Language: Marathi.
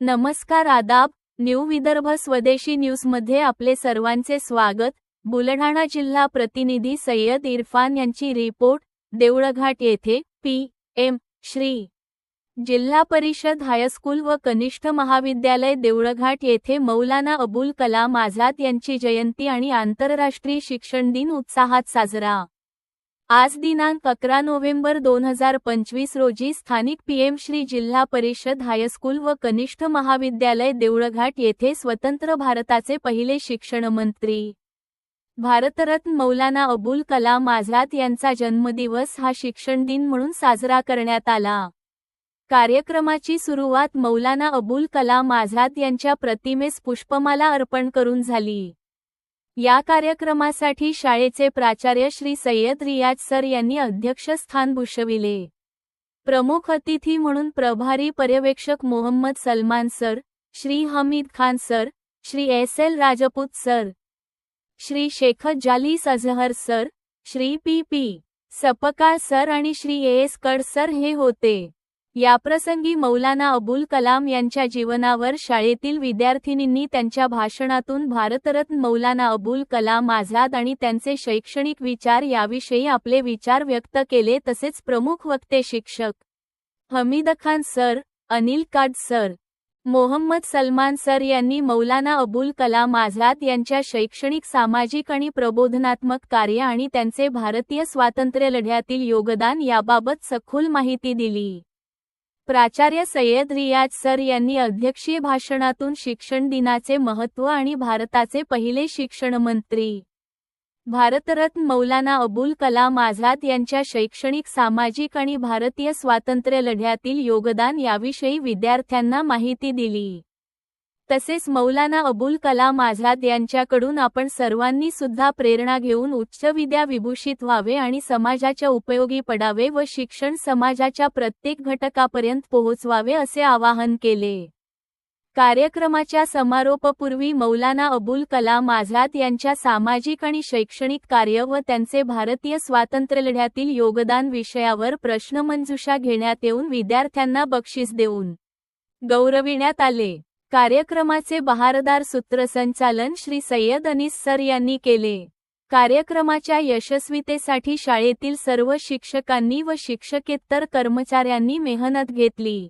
नमस्कार आदाब न्यू विदर्भ स्वदेशी न्यूजमध्ये आपले सर्वांचे स्वागत. बुलढाणा जिल्हा प्रतिनिधी सय्यद इरफान यांची रिपोर्ट देऊळघाट येथे. पी. एम. श्री. जिल्हा परिषद हायस्कूल व कनिष्ठ महाविद्यालय देऊळघाट येथे मौलाना अबुल कलाम आझाद यांची जयंती आणि आंतरराष्ट्रीय शिक्षण दिन उत्साहात साजरा. आज दिनांक अकरा नोव्हेंबर दोन हजार पंचवीस रोजी स्थानिक पीएम श्री जिल्हा परिषद हायस्कूल व कनिष्ठ महाविद्यालय देऊळघाट येथे स्वतंत्र भारताचे पहिले शिक्षण मंत्री. भारतरत्न मौलाना अबुल कलाम आझाद यांचा जन्मदिवस हा शिक्षण दिन म्हणून साजरा करण्यात आला. कार्यक्रमाची सुरुवात मौलाना अबुल कलाम आझाद यांच्या प्रतिमेस पुष्पमाला अर्पण करून झाली. या कार्यक्रमासाठी शाळेचे प्राचार्य श्री सय्यद रियाज सर यांनी अध्यक्षस्थान भूषविले. प्रमुख अतिथी म्हणून प्रभारी पर्यवेक्षक Mohammed Salman sir Shri Hamid Khan sir Shri S L Rajput sir Shri Shekhat Jalis Azhar sir Shri P P Sapkal sir आणि Shri A S Kad sir हे होते. याप्रसंगी मौलाना अबुल कलाम यांच्या जीवनावर शाळेतील विद्यार्थिनींनी त्यांच्या भाषणातून भारतरत्न मौलाना अबुल कलाम आझाद आणि त्यांचे शैक्षणिक विचार याविषयी आपले विचार व्यक्त केले तसेच प्रमुख वक्ते शिक्षक Hamid Khan sir Anil Kad sir Mohammed Salman sir यांनी मौलाना अबुल कलाम आझाद यांच्या शैक्षणिक सामाजिक आणि प्रबोधनात्मक कार्य आणि त्यांचे भारतीय स्वातंत्र्यलढ्यातील योगदान याबाबत सखोल माहिती दिली. प्राचार्य सय्यद रियाज सर यांनी अध्यक्षीय भाषणातून शिक्षण दिनाचे महत्त्व आणि भारताचे पहिले शिक्षण मंत्री. भारतरत्न मौलाना अबुल कलाम आझाद यांच्या शैक्षणिक सामाजिक आणि भारतीय स्वातंत्र्य लढ्यातील योगदान याविषयी विद्यार्थ्यांना माहिती दिली. तसेच मौलाना अबुल कलाम आझाद यांच्याकडून आपण सर्वांनी सुद्धा प्रेरणा घेऊन उच्च विद्या विभूषित व्हावे आणि समाजाच्या उपयोगी पडावे व शिक्षण समाजाच्या प्रत्येक घटकापर्यंत पोहोचवावे असे आवाहन केले. कार्यक्रमाच्या समारोपपूर्वी मौलाना अबुल कलाम आझाद यांच्या सामाजिक आणि शैक्षणिक कार्य व त्यांचे भारतीय स्वातंत्र्यलढ्यातील योगदान विषयावर प्रश्नमंजुषा घेण्यात येऊन विद्यार्थ्यांना बक्षीस देऊन गौरविण्यात आले. कार्यक्रमाचे बहारदार सूत्रसंचालन श्री सय्यद अनीस सर यांनी केले. कार्यक्रमाच्या यशस्वीतेसाठी शाळेतील सर्व शिक्षकांनी व शिक्षकेतर कर्मचाऱ्यांनी मेहनत घेतली.